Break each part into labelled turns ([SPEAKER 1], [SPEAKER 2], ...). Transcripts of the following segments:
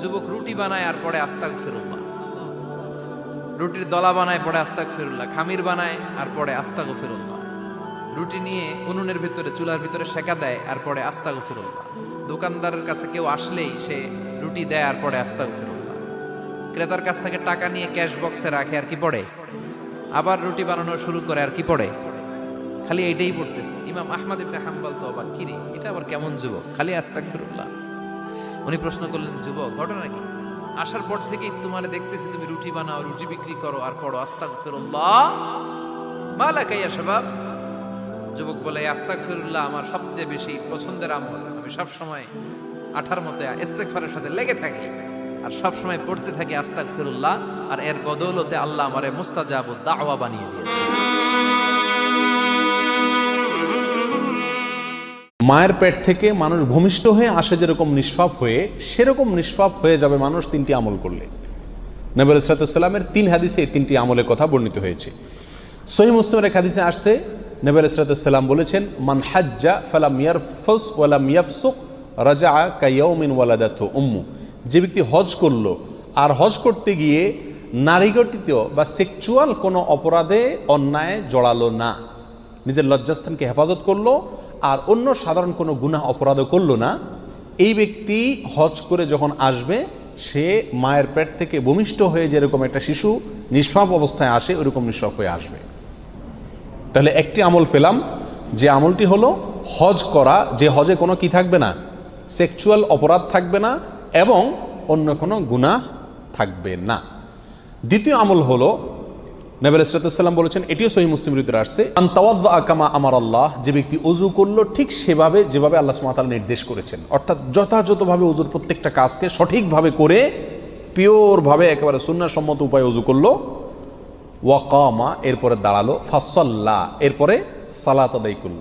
[SPEAKER 1] যুবক রুটি বানায় আর পরে আস্তাক ফিরুল্লাহ রুটির দলা বানায় পরে আস্তাক ফিরুল্লাহ খামির বানায় আর পরে আস্তাক ফিরুল্লাহ রুটি নিয়ে উনুনের ভিতরে, চুলার ভিতরে সেকা দেয় আর পরে আস্তাক ফিরুল্লাহ দোকানদারের কাছে কেউ আসলেই সে রুটি দেয় আর পরে আস্তাক ফিরুল্লাহ ক্রেতার কাছ থেকে টাকা নিয়ে ক্যাশ বক্সে রাখে আর কি পড়ে? আবার রুটি বানানো শুরু করে আর কি পড়ে? খালি এইটাই পড়তেছে। ইমাম আহমদ ইবনে হাম্বল তো অবাক। কিরে, এটা আবার কেমন যুবক? খালি আস্তাক ফিরুল্লাহ উনি প্রশ্ন করলেন, যুবক, ঘটনা কি? আসার পর থেকেই তোমার দেখতেছি তুমি রুটি বানাও, রুটি বিক্রি করো আর পড়ো। আস্তাক ফিরুল্লাহ মালাকাইয়া শাবাব। যুবক বলে আস্তাক ফিরুল্লাহ আমার সবচেয়ে বেশি পছন্দের আমল। আমি সব সময় আঠার মতে ইস্তেগফারের সাথে লেগে থাকি আর সব সময় পড়তে থাকি আস্তাক ফিরুল্লাহ আর এর বদৌলতে আল্লাহ আমারে মুস্তাজাবু দাওয়া বানিয়ে দিয়েছে।
[SPEAKER 2] মায়ের পেট থেকে মানুষ ভূমিষ্ঠ হয়ে আসে যেরকম নিষ্পাপ হয়ে, সেরকম নিষ্পাপ হয়ে যাবে মানুষ তিনটি আমল করলে। নবী ইসরাতামের তিন হাদিসে এই তিনটি আমলের কথা বর্ণিত হয়েছে। সহি মুসলিমের এক হাদিসে আসছে, নবী ইসরাতাম বলেছেন, মান হাজ্জা ফালাম ইয়ারফুস ওয়ালাম ইয়াফসুক রাজা কাইয়াউমিন ওয়ালাদাত উম্মু। যে ব্যক্তি হজ করল, আর হজ করতে গিয়ে নারীগঠিত বা সেক্সুয়াল কোনো অপরাধে অন্যায় জড়ালো না। নিজের লজ্জাস্থানকে হেফাজত করল আর অন্য সাধারণ কোনো গুনাহ অপরাধও করল না। এই ব্যক্তি হজ করে যখন আসবে, সে মায়ের পেট থেকে ভূমিষ্ঠ হয়ে যেরকম একটা শিশু নিষ্পাপ অবস্থায় আসে, ওরকম নিষ্পাপ হয়ে আসবে। তাহলে একটি আমল পেলাম, যে আমলটি হলো হজ করা, যে হজে কোনো কি থাকবে না, সেক্সুয়াল অপরাধ থাকবে না এবং অন্য কোনো গুনাহ থাকবে না। দ্বিতীয় আমল হলো নবেল ইসরাতাম বলেছেন, এটিও সহি মুসলিম ভিতরে আসছে আকামা আমার আল্লাহ যে ব্যক্তি অজু করল ঠিক সেভাবে, যেভাবে আল্লাহ সুমাতাল নির্দেশ করেছেন। অর্থাৎ যথাযথভাবে অজুর প্রত্যেকটা কাজকে সঠিকভাবে করে, পিওরভাবে একেবারে সুন্নাসম্মত উপায়ে অজু করল। ওয়াকামা, এরপরে দাঁড়াল। ফাসল্লা, এরপরে সালাত আদায় করল।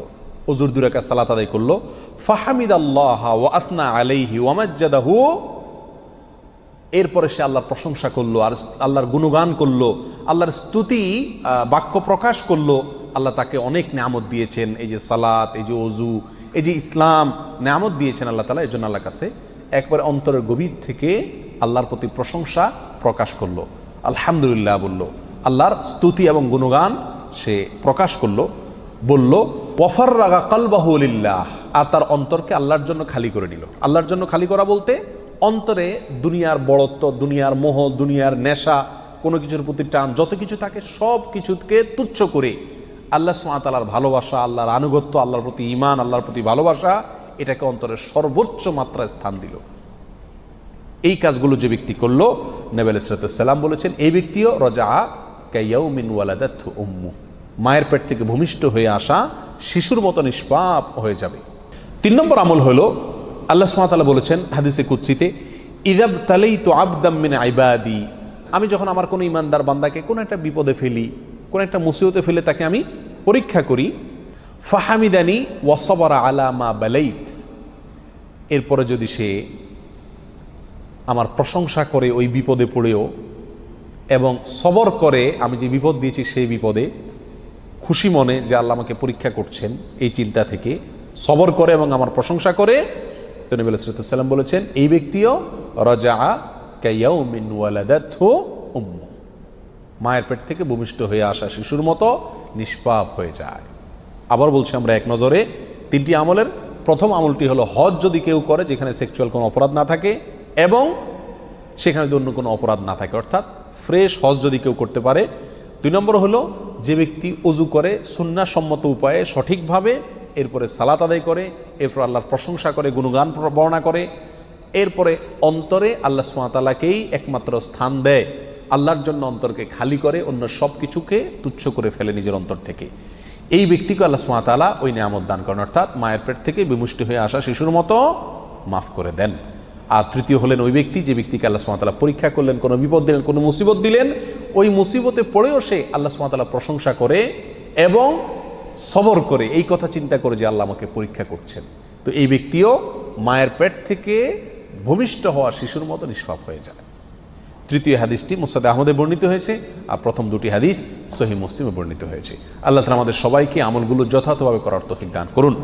[SPEAKER 2] অজুর দুরাকা সালাত আদায় করল। ফাহামিদ আল্লাহ ওয়া আসনা আলাইহি ওয়ামাজ্জাদাহু এরপরে সে আল্লাহর প্রশংসা করল, আর আল্লাহর গুণগান করল, আল্লাহর স্তুতি বাক্য প্রকাশ করল, আল্লাহ তাকে অনেক নামত দিয়েছেন, এই যে সালাত, এই যে অজু এই যে ইসলাম নামত দিয়েছেন আল্লাহ তালা এই জন্য আল্লাহ কাছে একবার অন্তরের গভীর থেকে আল্লাহর প্রতি প্রশংসা প্রকাশ করল। আলহামদুলিল্লাহ বলল, আল্লাহর স্তুতি এবং গুণগান সে প্রকাশ করল, বলল ওয়াফার রাগা কালবাহুলিল্লাহ আর তার অন্তরকে আল্লাহর জন্য খালি করে নিল। আল্লাহর জন্য খালি করা বলতে অন্তরে দুনিয়ার বড়ত্ব, দুনিয়ার মোহ, দুনিয়ার নেশা, কোনো কিছুর প্রতি টান, যত কিছু থাকে সব কিছুকে তুচ্ছ করে আল্লাহ সুমাতালার ভালোবাসা, আল্লাহর আনুগত্য, আল্লাহর প্রতি ইমান আল্লাহর প্রতি ভালোবাসা, এটাকে অন্তরের সর্বোচ্চ মাত্রায় স্থান দিল। এই কাজগুলো যে ব্যক্তি করল নেবেল ইসরাতাম বলেছেন, এই ব্যক্তিও রজা কাইয়াউমিন ওয়ালাদাত উম্মু মায়ের পেট থেকে ভূমিষ্ঠ হয়ে আসা শিশুর মতো নিষ্পাপ হয়ে যাবে। তিন নম্বর আমল হলো আল্লাহ সুমাতালা বলেছেন হাদিসে কুৎসিতে ইদাব তালেই তো আবদাম্মিন আইবাদি আমি যখন আমার কোনো ইমানদার বান্দাকে কোনো একটা বিপদে ফেলি, কোনো একটা মুসিবতে ফেলে তাকে আমি পরীক্ষা করি, ফাহামিদানি ওয়াসবরা আলামা বালাইত এরপরে যদি সে আমার প্রশংসা করে ওই বিপদে পড়েও এবং সবর করে আমি যে বিপদ দিয়েছি সেই বিপদে খুশি মনে যে আল্লাহ আমাকে পরীক্ষা করছেন এই চিন্তা থেকে সবর করে এবং আমার প্রশংসা করে তো নবী সাল্লাম বলেছেন, এই ব্যক্তিও রজা উম্মু। মায়ের পেট থেকে ভূমিষ্ঠ হয়ে আসা শিশুর মতো নিষ্পাপ হয়ে যায়। আবার বলছি আমরা এক নজরে, তিনটি আমলের প্রথম আমলটি হলো হজ যদি কেউ করে যেখানে সেক্সুয়াল কোনো অপরাধ না থাকে এবং সেখানে যদি অন্য কোনো অপরাধ না থাকে, অর্থাৎ ফ্রেশ হজ যদি কেউ করতে পারে। দুই নম্বর হলো, যে ব্যক্তি অজু করে সুন্নাসম্মত উপায়ে সঠিকভাবে এরপরে সালাত আদায় করে, এরপর আল্লাহর প্রশংসা করে, গুণগান বর্ণনা করে, এরপরে অন্তরে আল্লাহ সুমাতালাকেই একমাত্র স্থান দেয়। আল্লাহর জন্য অন্তরকে খালি করে, অন্য সব কিছুকে তুচ্ছ করে ফেলে নিজের অন্তর থেকে। এই ব্যক্তিকে আল্লাহ সুমাতালা ওই নিয়ামত দান করেন, অর্থাৎ মায়ের পেট থেকে বিমুষ্টি হয়ে আসা শিশুর মতো মাফ করে দেন। আর তৃতীয় হলেন ওই ব্যক্তি, যে ব্যক্তিকে আল্লাহ সুমাতালা পরীক্ষা করলেন, কোনো বিপদ দিলেন, কোনো মুসিবত দিলেন, ওই মুসিবতে পড়েও সে আল্লাহ সুমাতালা প্রশংসা করে এবং সবর করে, এই কথা চিন্তা করে যে আল্লাহ আমাকে পরীক্ষা করছেন। তো এই ব্যক্তিও মায়ের পেট থেকে ভূমিষ্ঠ হওয়া শিশুর মতো নিষ্পাপ হয়ে যায়। তৃতীয় হাদিসটি মুসাদ আহমদে বর্ণিত হয়েছে আর প্রথম দুটি হাদিস সহি মুসলিমে বর্ণিত হয়েছে। আল্লাহ তালা আমাদের সবাইকে আমলগুলো যথাযথভাবে করার তফিক দান করুন।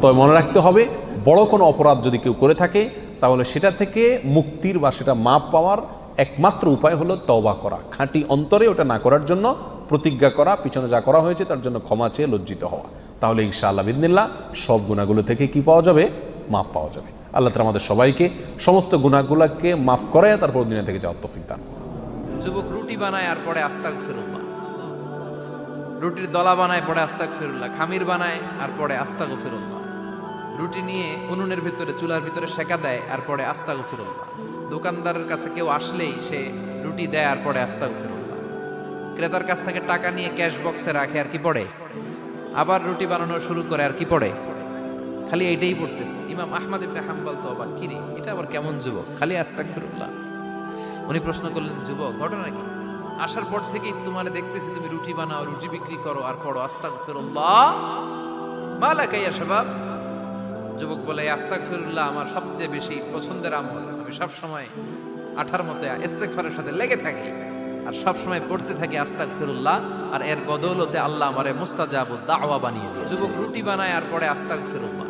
[SPEAKER 2] তবে মনে রাখতে হবে, বড় কোনো অপরাধ যদি কেউ করে থাকে, তাহলে সেটা থেকে মুক্তির বা সেটা মাপ পাওয়ার একমাত্র উপায় হলো তওবা করা। খাঁটি অন্তরে ওটা না করার জন্য প্রতিজ্ঞা করা, পিছনে যা করা হয়েছে তার জন্য ক্ষমা চেয়ে লজ্জিত হওয়া। তাহলে ইনশাআল্লাহ বিদিনিল্লাহ সব গুণাগুলো থেকে কি পাওয়া যাবে? মাফ পাওয়া যাবে। আল্লাহ তালা আমাদের সবাইকে সমস্ত গুণাগুলাকে মাফ করে তারপর দিনে থেকে যাওয়ার তফিক দান
[SPEAKER 1] যুবক রুটি বানায় আর পরে আস্তাক ফিরুল্লাহ রুটির দলা বানায় পরে আস্তাক ফেরুল্লাহ খামির বানায় আর পরে আস্তাক ফিরুল্লাহ রুটি নিয়ে উনুনের ভিতরে, চুলার ভিতরে সেকা দেয় আর পরে আস্তাক ফিরুল্লাহ দোকানদারের কাছে কেউ আসলেই সে রুটি দেয় আর পরে আস্তাক ফিরুল্লাহ ক্রেতার কাছ থেকে টাকা নিয়ে ক্যাশ বক্সে রাখে আর কি পড়ে। আবার রুটি বানানো শুরু করে আর কি পড়ে। খালি এইটাই পড়তেছে। ইমাম আহমদ ইবনে হাম্বল তো অবাক। কিরে এটা আবার কেমন যুবক? খালি আস্তাক ফিরুল্লাহ উনি প্রশ্ন করলেন, যুবক, ঘটনা কি? আসার পর থেকেই তোমার দেখতেছি, তুমি রুটি বানাও, রুটি বিক্রি করো আর পড়ো। আস্তাক ফিরুল্লাহ মালাকাইয়া শাবাব যুবক বলে আস্তাক ফিরুল্লাহ আমার সবচেয়ে বেশি পছন্দের আমল। আমি সব সময় আঠার মতে ইস্তেগফারের সাথে লেগে থাকি। আর সব সময় পড়তে থাকে আস্তাক ফিরুল্লাহ আর এর বদৌলতে আল্লাহ আমারে মুস্তাজাব দাওয়া বানিয়ে দিয়ে যুবক রুটি বানায় আর পরে আস্তাক ফিরুল্লাহ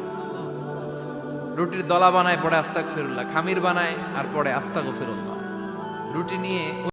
[SPEAKER 1] রুটির দলা বানায় পরে আস্তাক ফিরুল্লাহ খামির বানায় আর পরে আস্তাক ফিরুল্লাহ রুটি নিয়ে